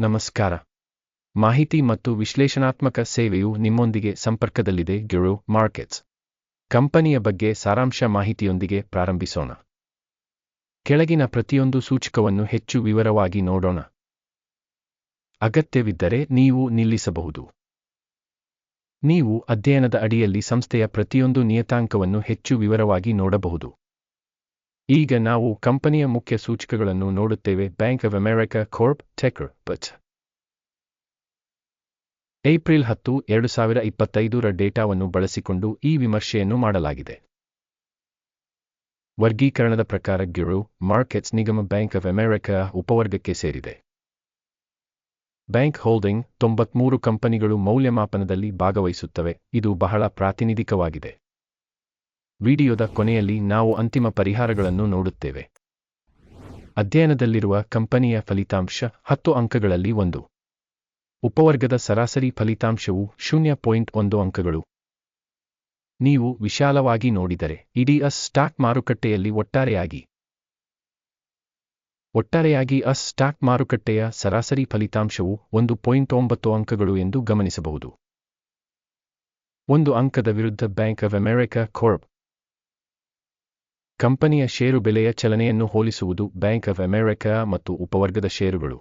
ನಮಸ್ಕಾರ. ಮಾಹಿತಿ ಮತ್ತು ವಿಶ್ಲೇಷಣಾತ್ಮಕ ಸೇವೆಯು ನಿಮ್ಮೊಂದಿಗೆ ಸಂಪರ್ಕದಲ್ಲಿದೆ ಗಿರೋ ಮಾರ್ಕೆಟ್ಸ್ ಕಂಪನಿಯ ಬಗ್ಗೆ ಸಾರಾಂಶ ಮಾಹಿತಿಯೊಂದಿಗೆ ಪ್ರಾರಂಭಿಸೋಣ. ಕೆಳಗಿನ ಪ್ರತಿಯೊಂದು ಸೂಚಕವನ್ನು ಹೆಚ್ಚು ವಿವರವಾಗಿ ನೋಡೋಣ. ಅಗತ್ಯವಿದ್ದರೆ ನೀವು ನಿಲ್ಲಿಸಬಹುದು. ನೀವು ಅಧ್ಯಯನದ ಅಡಿಯಲ್ಲಿ ಸಂಸ್ಥೆಯ ಪ್ರತಿಯೊಂದು ನಿಯತಾಂಕವನ್ನು ಹೆಚ್ಚು ವಿವರವಾಗಿ ನೋಡಬಹುದು. ಈಗ ನಾವು ಕಂಪನಿಯ ಮುಖ್ಯ ಸೂಚಕಗಳನ್ನು ನೋಡುತ್ತೇವೆ. Bank of America corp ticker but April ಹತ್ತು, ಎರಡು ಸಾವಿರ ಇಪ್ಪತ್ತೈದರ ಡೇಟಾವನ್ನು ಬಳಸಿಕೊಂಡು ಈ ವಿಮರ್ಶೆಯನ್ನು ಮಾಡಲಾಗಿದೆ. ವರ್ಗೀಕರಣದ ಪ್ರಕಾರ ಗಿರು ಮಾರ್ಕೆಟ್ಸ್ ನಿಗಮ ಬ್ಯಾಂಕ್ ಆಫ್ ಅಮೆರಿಕಾ ಉಪವರ್ಗಕ್ಕೆ ಸೇರಿದೆ. ಬ್ಯಾಂಕ್ ಹೋಲ್ಡಿಂಗ್ ತೊಂಬತ್ಮೂರು ಕಂಪನಿಗಳು ಮೌಲ್ಯಮಾಪನದಲ್ಲಿ ಭಾಗವಹಿಸುತ್ತವೆ. ಇದು ಬಹಳ ಪ್ರಾತಿನಿಧಿಕವಾಗಿದೆ. ವಿಡಿಯೋದ ಕೊನೆಯಲ್ಲಿ ನಾವು ಅಂತಿಮ ಪರಿಹಾರಗಳನ್ನು ನೋಡುತ್ತೇವೆ. ಅಧ್ಯಯನದಲ್ಲಿರುವ ಕಂಪನಿಯ ಫಲಿತಾಂಶ ಹತ್ತು ಅಂಕಗಳಲ್ಲಿ ಒಂದು. ಉಪವರ್ಗದ ಸರಾಸರಿ ಫಲಿತಾಂಶವು ಶೂನ್ಯ ಪಾಯಿಂಟ್ ಒಂದು ಅಂಕಗಳು. ನೀವು ವಿಶಾಲವಾಗಿ ನೋಡಿದರೆ ಇಡೀ ಅಸ್ ಸ್ಟಾಕ್ ಮಾರುಕಟ್ಟೆಯಲ್ಲಿ ಒಟ್ಟಾರೆಯಾಗಿ. ಒಟ್ಟಾರೆಯಾಗಿ ಅಸ್ ಸ್ಟಾಕ್ ಮಾರುಕಟ್ಟೆಯ ಸರಾಸರಿ ಫಲಿತಾಂಶವು ಒಂದು ಪಾಯಿಂಟ್ ಒಂಬತ್ತು ಅಂಕಗಳು ಎಂದು ಗಮನಿಸಬಹುದು. ಒಂದು ಅಂಕದ ವಿರುದ್ಧ ಬ್ಯಾಂಕ್ ಆಫ್ ಅಮೆರಿಕಾ ಕಾರ್ಪ್ ಕಂಪನಿಯ ಷೇರು ಬೆಲೆಯ ಚಲನೆಯನ್ನು ಹೋಲಿಸುವುದು ಬ್ಯಾಂಕ್ ಆಫ್ ಅಮೆರಿಕಾ ಮತ್ತು ಉಪವರ್ಗದ ಷೇರುಗಳು.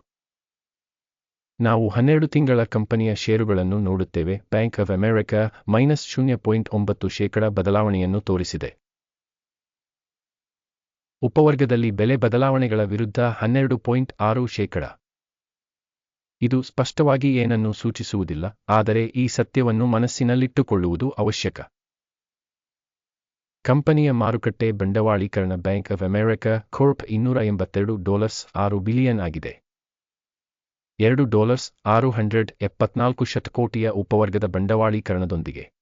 ನಾವು ಹನ್ನೆರಡು ತಿಂಗಳ ಕಂಪನಿಯ ಷೇರುಗಳನ್ನು ನೋಡುತ್ತೇವೆ. ಬ್ಯಾಂಕ್ ಆಫ್ ಅಮೆರಿಕಾ ಮೈನಸ್ ಶೂನ್ಯ ಪಾಯಿಂಟ್ ಒಂಬತ್ತು ಶೇಕಡ ಬದಲಾವಣೆಯನ್ನು ತೋರಿಸಿದೆ. ಉಪವರ್ಗದಲ್ಲಿ ಬೆಲೆ ಬದಲಾವಣೆಗಳ ವಿರುದ್ಧ ಹನ್ನೆರಡು ಪಾಯಿಂಟ್ ಆರು ಶೇಕಡ. ಇದು ಸ್ಪಷ್ಟವಾಗಿ ಏನನ್ನೂ ಸೂಚಿಸುವುದಿಲ್ಲ, ಆದರೆ ಈ ಸತ್ಯವನ್ನು ಮನಸ್ಸಿನಲ್ಲಿಟ್ಟುಕೊಳ್ಳುವುದು ಅವಶ್ಯಕ. ಕಂಪನಿಯ ಮಾರುಕಟ್ಟೆ ಬಂಡವಾಳೀಕರಣ ಬ್ಯಾಂಕ್ ಆಫ್ ಅಮೆರಿಕಾ ಕೋರ್ಪ್ ಇನ್ನೂರ ಎಂಬತ್ತೆರಡು ಡಾಲರ್ಸ್ ಆರು ಬಿಲಿಯನ್ ಆಗಿದೆ. ಎರಡು ಡಾಲರ್ಸ್ ಆರು ಹಂಡ್ರೆಡ್ ಎಪ್ಪತ್ನಾಲ್ಕು ಶತಕೋಟಿಯ ಉಪವರ್ಗದ ಬಂಡವಾಳೀಕರಣದೊಂದಿಗೆ.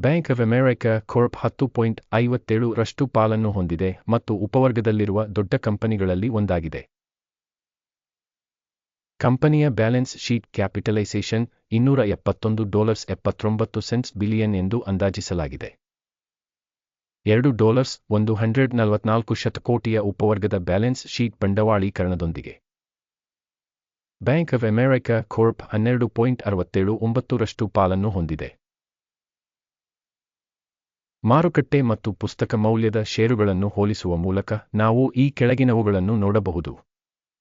ಬ್ಯಾಂಕ್ ಆಫ್ ಅಮೆರಿಕಾ ಕೋರ್ಪ್ ಹತ್ತು ಪಾಯಿಂಟ್ ಐವತ್ತೇಳು ರಷ್ಟು ಪಾಲನ್ನು ಹೊಂದಿದೆ ಮತ್ತು ಉಪವರ್ಗದಲ್ಲಿರುವ ದೊಡ್ಡ ಕಂಪನಿಗಳಲ್ಲಿ ಒಂದಾಗಿದೆ. ಕಂಪನಿಯ ಬ್ಯಾಲೆನ್ಸ್ ಶೀಟ್ ಕ್ಯಾಪಿಟಲೈಸೇಷನ್ ಇನ್ನೂರ ಎಪ್ಪತ್ತೊಂದು ಡಾಲರ್ಸ್ ಎಪ್ಪತ್ತೊಂಬತ್ತು ಸೆಂಟ್ಸ್ ಬಿಲಿಯನ್ ಎಂದು ಅಂದಾಜಿಸಲಾಗಿದೆ. ಎರಡು ಡಾಲರ್ಸ್, ಒಂದು ಹಂಡ್ರೆಡ್ ನಲವತ್ನಾಲ್ಕು ಶತಕೋಟಿಯ ಉಪವರ್ಗದ ಬ್ಯಾಲೆನ್ಸ್ ಶೀಟ್ ಬಂಡವಾಳೀಕರಣದೊಂದಿಗೆ. ಬ್ಯಾಂಕ್ ಆಫ್ ಅಮೆರಿಕಾ ಕೋರ್ಪ್ ಹನ್ನೆರಡು ಪಾಯಿಂಟ್ ಅರವತ್ತೇಳು ಒಂಬತ್ತರಷ್ಟು ಪಾಲನ್ನು ಹೊಂದಿದೆ. ಮಾರುಕಟ್ಟೆ ಮತ್ತು ಪುಸ್ತಕ ಮೌಲ್ಯದ ಷೇರುಗಳನ್ನು ಹೋಲಿಸುವ ಮೂಲಕ ನಾವು ಈ ಕೆಳಗಿನವುಗಳನ್ನು ನೋಡಬಹುದು.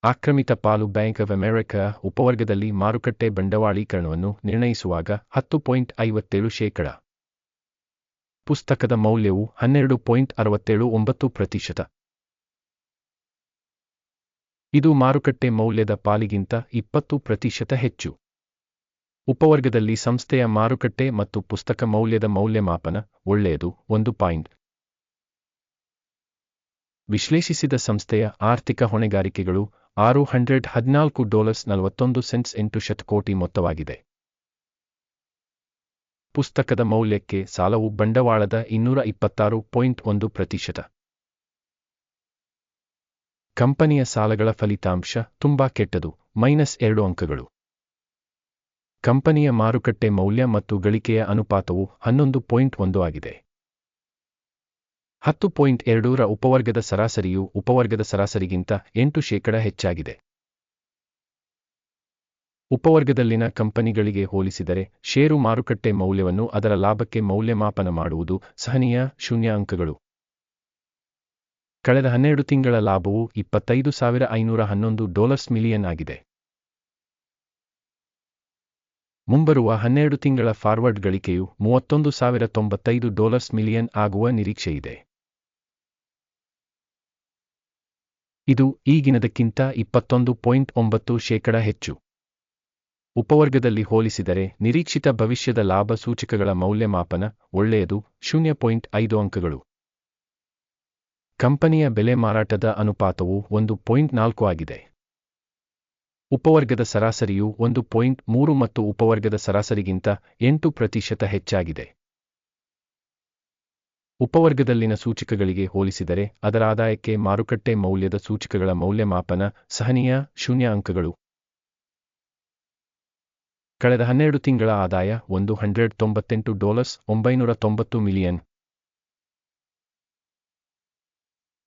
ಆಕ್ರಮಿತ ಪಾಲು ಬ್ಯಾಂಕ್ ಆಫ್ ಅಮೆರಿಕಾ ಉಪವರ್ಗದಲ್ಲಿ ಮಾರುಕಟ್ಟೆ ಬಂಡವಾಳೀಕರಣವನ್ನು ನಿರ್ಣಯಿಸುವಾಗ ಹತ್ತು ಪಾಯಿಂಟ್ ಐವತ್ತೇಳು ಶೇಕಡ. ಪುಸ್ತಕದ ಮೌಲ್ಯವು ಹನ್ನೆರಡು ಪಾಯಿಂಟ್ ಅರವತ್ತೇಳು ಒಂಬತ್ತು ಪ್ರತಿಶತ. ಇದು ಮಾರುಕಟ್ಟೆ ಮೌಲ್ಯದ ಪಾಲಿಗಿಂತ ಇಪ್ಪತ್ತು ಪ್ರತಿಶತ ಹೆಚ್ಚು. ಉಪವರ್ಗದಲ್ಲಿ ಸಂಸ್ಥೆಯ ಮಾರುಕಟ್ಟೆ ಮತ್ತು ಪುಸ್ತಕ ಮೌಲ್ಯದ ಮೌಲ್ಯಮಾಪನ ಒಳ್ಳೆಯದು, ಒಂದು ಪಾಯಿಂಟ್. ವಿಶ್ಲೇಷಿಸಿದ ಸಂಸ್ಥೆಯ ಆರ್ಥಿಕ ಹೊಣೆಗಾರಿಕೆಗಳು ಆರು ಹಂಡ್ರೆಡ್ ಹದಿನಾಲ್ಕು ಡಾಲರ್ಸ್ ನಲವತ್ತೊಂದು ಸೆಂಟ್ಸ್ ಎಂಟು ಶತಕೋಟಿ ಮೊತ್ತವಾಗಿದೆ. ಪುಸ್ತಕದ ಮೌಲ್ಯಕ್ಕೆ ಸಾಲವು ಬಂಡವಾಳದ ಇನ್ನೂರ ಇಪ್ಪತ್ತಾರು ಪಾಯಿಂಟ್ ಒಂದು ಪ್ರತಿಶತ. ಕಂಪನಿಯ ಸಾಲಗಳ ಫಲಿತಾಂಶ ತುಂಬಾ ಕೆಟ್ಟದು, ಮೈನಸ್ ಎರಡು ಅಂಕಗಳು. ಕಂಪನಿಯ ಮಾರುಕಟ್ಟೆ ಮೌಲ್ಯ ಮತ್ತು ಗಳಿಕೆಯ ಅನುಪಾತವು ಹನ್ನೊಂದು ಪಾಯಿಂಟ್ ಒಂದು ಆಗಿದೆ. ಹತ್ತು ಪಾಯಿಂಟ್ ಎರಡೂರ ಉಪವರ್ಗದ ಸರಾಸರಿಯು ಉಪವರ್ಗದ ಸರಾಸರಿಗಿಂತ ಎಂಟು ಶೇಕಡ ಹೆಚ್ಚಾಗಿದೆ. ಉಪವರ್ಗದಲ್ಲಿನ ಕಂಪನಿಗಳಿಗೆ ಹೋಲಿಸಿದರೆ ಷೇರು ಮಾರುಕಟ್ಟೆ ಮೌಲ್ಯವನ್ನು ಅದರ ಲಾಭಕ್ಕೆ ಮೌಲ್ಯಮಾಪನ ಮಾಡುವುದು ಸಹನೀಯ ಶೂನ್ಯ ಅಂಕಗಳು ಕಳೆದ ಹನ್ನೆರಡು ತಿಂಗಳ ಲಾಭವು ಇಪ್ಪತ್ತೈದು ಸಾವಿರ ಐನೂರ ಹನ್ನೊಂದು ಡಾಲರ್ಸ್ ಮಿಲಿಯನ್ ಆಗಿದೆ. ಮುಂಬರುವ ಹನ್ನೆರಡು ತಿಂಗಳ ಫಾರ್ವರ್ಡ್ ಗಳಿಕೆಯು ಮೂವತ್ತೊಂದು ಸಾವಿರ ತೊಂಬತ್ತೈದು ಡಾಲರ್ಸ್ ಮಿಲಿಯನ್ ಆಗುವ ನಿರೀಕ್ಷೆಯಿದೆ. ಇದು ಈಗಿನದಕ್ಕಿಂತ ಇಪ್ಪತ್ತೊಂದು ಪಾಯಿಂಟ್ ಒಂಬತ್ತು ಶೇಕಡ ಹೆಚ್ಚು. ಉಪವರ್ಗದಲ್ಲಿ ಹೋಲಿಸಿದರೆ ನಿರೀಕ್ಷಿತ ಭವಿಷ್ಯದ ಲಾಭ ಸೂಚಕಗಳ ಮೌಲ್ಯಮಾಪನ ಒಳ್ಳೆಯದು, ಶೂನ್ಯ ಪಾಯಿಂಟ್ ಐದು ಅಂಕಗಳು. ಕಂಪನಿಯ ಬೆಲೆ ಮಾರಾಟದ ಅನುಪಾತವು ಒಂದು ಪಾಯಿಂಟ್ ನಾಲ್ಕು ಆಗಿದೆ. ಉಪವರ್ಗದ ಸರಾಸರಿಯು ಒಂದು ಪಾಯಿಂಟ್ ಮೂರು ಮತ್ತು ಉಪವರ್ಗದ ಸರಾಸರಿಗಿಂತ ಎಂಟು ಪ್ರತಿಶತ ಹೆಚ್ಚಾಗಿದೆ. ಉಪವರ್ಗದಲ್ಲಿನ ಸೂಚಕಗಳಿಗೆ ಹೋಲಿಸಿದರೆ ಅದರ ಆದಾಯಕ್ಕೆ ಮಾರುಕಟ್ಟೆ ಮೌಲ್ಯದ ಸೂಚಕಗಳ ಮೌಲ್ಯಮಾಪನ ಸಹನೀಯ ಶೂನ್ಯ ಅಂಕಗಳು. ಕಳೆದ ಹನ್ನೆರಡು ತಿಂಗಳ ಆದಾಯ ಒಂದು ಹಂಡ್ರೆಡ್ ತೊಂಬತ್ತೆಂಟು ಡಾಲರ್ಸ್ ಒಂಬೈನೂರ ತೊಂಬತ್ತು ಮಿಲಿಯನ್.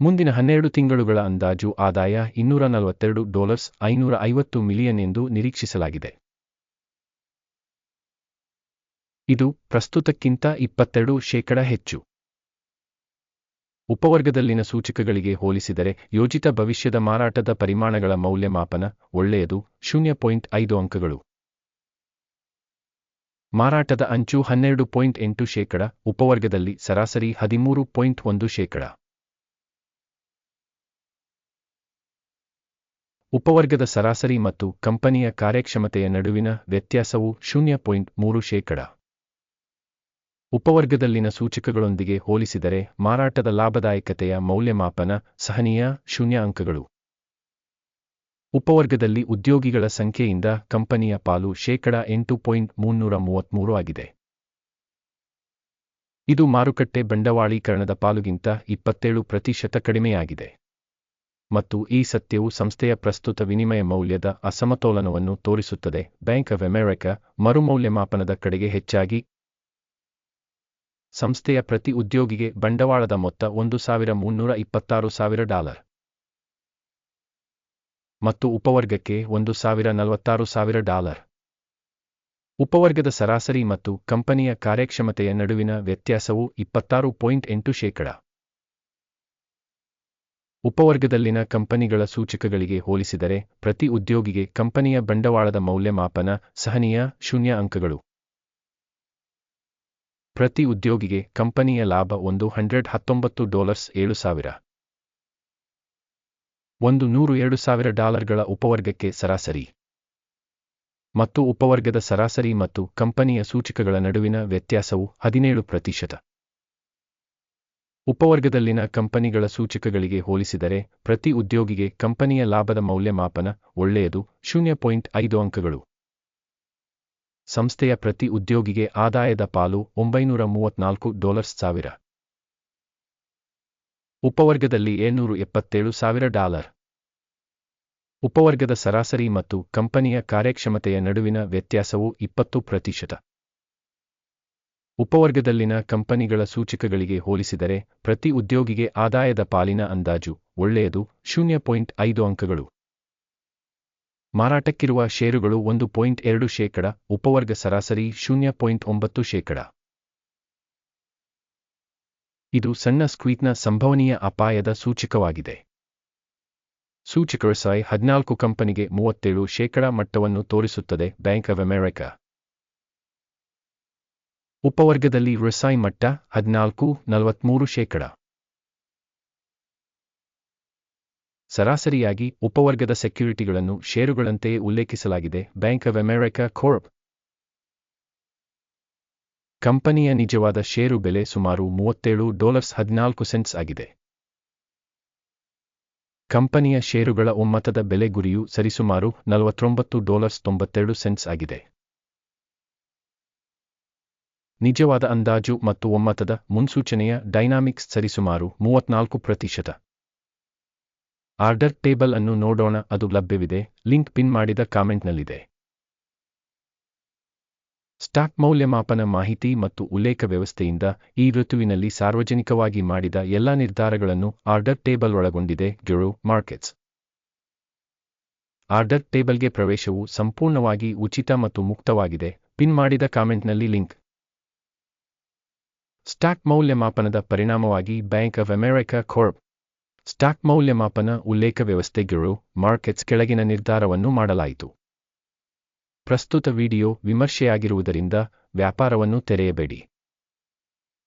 ಮುಂದಿನ ಹನ್ನೆರಡು ತಿಂಗಳುಗಳ ಅಂದಾಜು ಆದಾಯ ಇನ್ನೂರ ನಲವತ್ತೆರಡು ಡಾಲರ್ಸ್ ಐನೂರ ಐವತ್ತು ಮಿಲಿಯನ್ ಎಂದು ನಿರೀಕ್ಷಿಸಲಾಗಿದೆ. ಇದು ಪ್ರಸ್ತುತಕ್ಕಿಂತ ಇಪ್ಪತ್ತೆರಡು ಶೇಕಡ ಹೆಚ್ಚು. ಉಪವರ್ಗದಲ್ಲಿನ ಸೂಚಕಗಳಿಗೆ ಹೋಲಿಸಿದರೆ ಯೋಜಿತ ಭವಿಷ್ಯದ ಮಾರಾಟದ ಪರಿಮಾಣಗಳ ಮೌಲ್ಯಮಾಪನ ಒಳ್ಳೆಯದು, ಶೂನ್ಯ ಪಾಯಿಂಟ್ ಐದು ಅಂಕಗಳು. ಮಾರಾಟದ ಅಂಚು ಹನ್ನೆರಡು ಪಾಯಿಂಟ್ ಎಂಟು ಶೇಕಡ, ಉಪವರ್ಗದಲ್ಲಿ ಸರಾಸರಿ ಹದಿಮೂರು ಪಾಯಿಂಟ್ ಒಂದು ಶೇಕಡ. ಉಪವರ್ಗದ ಸರಾಸರಿ ಮತ್ತು ಕಂಪನಿಯ ಕಾರ್ಯಕ್ಷಮತೆಯ ನಡುವಿನ ವ್ಯತ್ಯಾಸವು ಶೂನ್ಯ ಪಾಯಿಂಟ್ ಮೂರು ಶೇಕಡ. ಉಪವರ್ಗದಲ್ಲಿನ ಸೂಚಕಗಳೊಂದಿಗೆ ಹೋಲಿಸಿದರೆ ಮಾರಾಟದ ಲಾಭದಾಯಕತೆಯ ಮೌಲ್ಯಮಾಪನ ಸಹನೀಯ ಶೂನ್ಯ ಅಂಕಗಳು. ಉಪವರ್ಗದಲ್ಲಿ ಉದ್ಯೋಗಿಗಳ ಸಂಖ್ಯೆಯಿಂದ ಕಂಪನಿಯ ಪಾಲು ಶೇಕಡ ಎಂಟು ಪಾಯಿಂಟ್ ಮುನ್ನೂರ ಮೂವತ್ಮೂರು ಆಗಿದೆ. ಇದು ಮಾರುಕಟ್ಟೆ ಬಂಡವಾಳೀಕರಣದ ಪಾಲುಗಿಂತ ಇಪ್ಪತ್ತೇಳು ಪ್ರತಿಶತ ಕಡಿಮೆಯಾಗಿದೆ. ಮತ್ತು ಈ ಸತ್ಯವು ಸಂಸ್ಥೆಯ ಪ್ರಸ್ತುತ ವಿನಿಮಯ ಮೌಲ್ಯದ ಅಸಮತೋಲನವನ್ನು ತೋರಿಸುತ್ತದೆ. ಬ್ಯಾಂಕ್ ಆಫ್ ಅಮೆರಿಕ ಮರುಮೌಲ್ಯಮಾಪನದ ಕಡೆಗೆ ಹೆಚ್ಚಾಗಿ ಸಂಸ್ಥೆಯ ಪ್ರತಿ ಉದ್ಯೋಗಿಗೆ ಬಂಡವಾಳದ ಮೊತ್ತ ಒಂದು ಸಾವಿರ ಮುನ್ನೂರ ಇಪ್ಪತ್ತಾರು ಸಾವಿರ ಡಾಲರ್. ಮತ್ತು ಉಪವರ್ಗಕ್ಕೆ ಒಂದು ಸಾವಿರ ನಲವತ್ತಾರು ಸಾವಿರ ಡಾಲರ್. ಉಪವರ್ಗದ ಸರಾಸರಿ ಮತ್ತು ಕಂಪನಿಯ ಕಾರ್ಯಕ್ಷಮತೆಯ ನಡುವಿನ ವ್ಯತ್ಯಾಸವು ಇಪ್ಪತ್ತಾರು ಪಾಯಿಂಟ್ ಎಂಟು ಶೇಕಡ. ಉಪವರ್ಗದಲ್ಲಿನ ಕಂಪನಿಗಳ ಸೂಚಕಗಳಿಗೆ ಹೋಲಿಸಿದರೆ ಪ್ರತಿ ಉದ್ಯೋಗಿಗೆ ಕಂಪನಿಯ ಬಂಡವಾಳದ ಮೌಲ್ಯಮಾಪನ ಸಹನೀಯ ಶೂನ್ಯ ಅಂಕಗಳು. ಪ್ರತಿ ಉದ್ಯೋಗಿಗೆ ಕಂಪನಿಯ ಲಾಭ ಒಂದು ಹಂಡ್ರೆಡ್ ಹತ್ತೊಂಬತ್ತು ಡಾಲರ್ಸ್ ಏಳು ಸಾವಿರ. ಒಂದು ನೂರು ಎರಡು ಸಾವಿರ ಡಾಲರ್ಗಳ ಉಪವರ್ಗಕ್ಕೆ ಸರಾಸರಿ. ಮತ್ತು ಉಪವರ್ಗದ ಸರಾಸರಿ ಮತ್ತು ಕಂಪನಿಯ ಸೂಚಕಗಳ ನಡುವಿನ ವ್ಯತ್ಯಾಸವು ಹದಿನೇಳು ಪ್ರತಿಶತ. ಉಪವರ್ಗದಲ್ಲಿನ ಕಂಪನಿಗಳ ಸೂಚಕಗಳಿಗೆ ಹೋಲಿಸಿದರೆ ಪ್ರತಿ ಉದ್ಯೋಗಿಗೆ ಕಂಪನಿಯ ಲಾಭದ ಮೌಲ್ಯಮಾಪನ ಒಳ್ಳೆಯದು, ಶೂನ್ಯ ಪಾಯಿಂಟ್ ಐದು ಅಂಕಗಳು. ಸಂಸ್ಥೆಯ ಪ್ರತಿ ಉದ್ಯೋಗಿಗೆ ಆದಾಯದ ಪಾಲು ಒಂಬೈನೂರ ಮೂವತ್ನಾಲ್ಕು ಡಾಲರ್ಸ್ ಸಾವಿರ. ಉಪವರ್ಗದಲ್ಲಿ ಏಳ್ನೂರು ಎಪ್ಪತ್ತೇಳು ಸಾವಿರ ಡಾಲರ್. ಉಪವರ್ಗದ ಸರಾಸರಿ ಮತ್ತು ಕಂಪನಿಯ ಕಾರ್ಯಕ್ಷಮತೆಯ ನಡುವಿನ ವ್ಯತ್ಯಾಸವು ಇಪ್ಪತ್ತು ಪ್ರತಿಶತ. ಉಪವರ್ಗದಲ್ಲಿನ ಕಂಪನಿಗಳ ಸೂಚಕಗಳಿಗೆ ಹೋಲಿಸಿದರೆ ಪ್ರತಿ ಉದ್ಯೋಗಿಗೆ ಆದಾಯದ ಪಾಲಿನ ಅಂದಾಜು ಒಳ್ಳೆಯದು, ಶೂನ್ಯ ಪಾಯಿಂಟ್ ಐದು ಅಂಕಗಳು. ಮಾರಾಟಕ್ಕಿರುವ ಷೇರುಗಳು ಒಂದು ಪಾಯಿಂಟ್ ಎರಡು ಶೇಕಡ, ಉಪವರ್ಗ ಸರಾಸರಿ ಶೂನ್ಯ ಪಾಯಿಂಟ್ ಒಂಬತ್ತು ಶೇಕಡ. ಇದು ಸಣ್ಣ ಸ್ಕ್ವೀಟ್ನ ಸಂಭವನೀಯ ಅಪಾಯದ ಸೂಚಕವಾಗಿದೆ. ಸೂಚಕ ಸಾಯ್ ಹದಿನಾಲ್ಕು ಕಂಪನಿಗೆ ಮೂವತ್ತೇಳು ಶೇಕಡಾ ಮಟ್ಟವನ್ನು ತೋರಿಸುತ್ತದೆ ಬ್ಯಾಂಕ್ ಆಫ್ ಅಮೆರಿಕಾ. ಉಪವರ್ಗದಲ್ಲಿ ರಿಸಾಯ್ ಮಟ್ಟ ಹದಿನಾಲ್ಕು, ನಲವತ್ಮೂರು ಶೇಕಡ. ಸರಾಸರಿಯಾಗಿ ಉಪವರ್ಗದ ಸೆಕ್ಯುರಿಟಿಗಳನ್ನು ಷೇರುಗಳಂತೆಯೇ ಉಲ್ಲೇಖಿಸಲಾಗಿದೆ ಬ್ಯಾಂಕ್ ಆಫ್ ಅಮೆರಿಕಾ ಕೋರ್ಪ್. ಕಂಪನಿಯ ನಿಜವಾದ ಷೇರು ಬೆಲೆ ಸುಮಾರು ಮೂವತ್ತೇಳು ಡಾಲರ್ಸ್ ಹದಿನಾಲ್ಕು ಸೆಂಟ್ಸ್ ಆಗಿದೆ. ಕಂಪನಿಯ ಷೇರುಗಳ ಒಮ್ಮತದ ಬೆಲೆ ಗುರಿಯು ಸರಿಸುಮಾರು ನಲವತ್ತೊಂಬತ್ತು ಡಾಲರ್ಸ್ ತೊಂಬತ್ತೆರಡು ಸೆಂಟ್ಸ್ ಆಗಿದೆ. ನಿಜವಾದ ಅಂದಾಜು ಮತ್ತು ಒಮ್ಮತದ ಮುನ್ಸೂಚನೆಯ ಡೈನಾಮಿಕ್ಸ್ ಸರಿಸುಮಾರು ಮೂವತ್ನಾಲ್ಕು ಪ್ರತಿಶತ. ಆರ್ಡರ್ ಟೇಬಲ್ ಅನ್ನು ನೋಡೋಣ, ಅದು ಲಭ್ಯವಿದೆ, ಲಿಂಕ್ ಪಿನ್ ಮಾಡಿದ ಕಾಮೆಂಟ್ನಲ್ಲಿದೆ. ಸ್ಟಾಕ್ ಮೌಲ್ಯಮಾಪನ ಮಾಹಿತಿ ಮತ್ತು ಉಲ್ಲೇಖ ವ್ಯವಸ್ಥೆಯಿಂದ ಈ ಋತುವಿನಲ್ಲಿ ಸಾರ್ವಜನಿಕವಾಗಿ ಮಾಡಿದ ಎಲ್ಲ ನಿರ್ಧಾರಗಳನ್ನು ಆರ್ಡರ್ ಟೇಬಲ್ ಒಳಗೊಂಡಿದೆ, ಗಿರೋ ಮಾರ್ಕೆಟ್ಸ್. ಆರ್ಡರ್ ಟೇಬಲ್ಗೆ ಪ್ರವೇಶವು ಸಂಪೂರ್ಣವಾಗಿ ಉಚಿತ ಮತ್ತು ಮುಕ್ತವಾಗಿದೆ, ಪಿನ್ ಮಾಡಿದ ಕಾಮೆಂಟ್ನಲ್ಲಿ ಲಿಂಕ್. ಸ್ಟಾಕ್ ಮೌಲ್ಯಮಾಪನದ ಪರಿಣಾಮವಾಗಿ Bank of America corp. Stock ಮೌಲ್ಯಮಾಪನ ಉಲ್ಲೇಖ ವ್ಯವಸ್ಥೆ, ಗಿರೋ ಮಾರ್ಕೆಟ್ಸ್ ಕೆಳಗಿನ ನಿರ್ಧಾರವನ್ನು ಮಾಡಲಾಯಿತು. ಪ್ರಸ್ತುತ ವಿಡಿಯೋ ವಿಮರ್ಶೆಯಾಗಿರುವುದರಿಂದ ವ್ಯಾಪಾರವನ್ನು ತೆರೆಯಬೇಡಿ.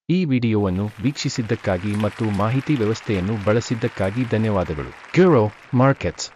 ಈ ವಿಡಿಯೋವನ್ನು ವೀಕ್ಷಿಸಿದ್ದಕ್ಕಾಗಿ ಮತ್ತು ಮಾಹಿತಿ ವ್ಯವಸ್ಥೆಯನ್ನು ಬಳಸಿದ್ದಕ್ಕಾಗಿ ಧನ್ಯವಾದಗಳು. ಕ್ಯೂರೋ ಮಾರ್ಕೆಟ್ಸ್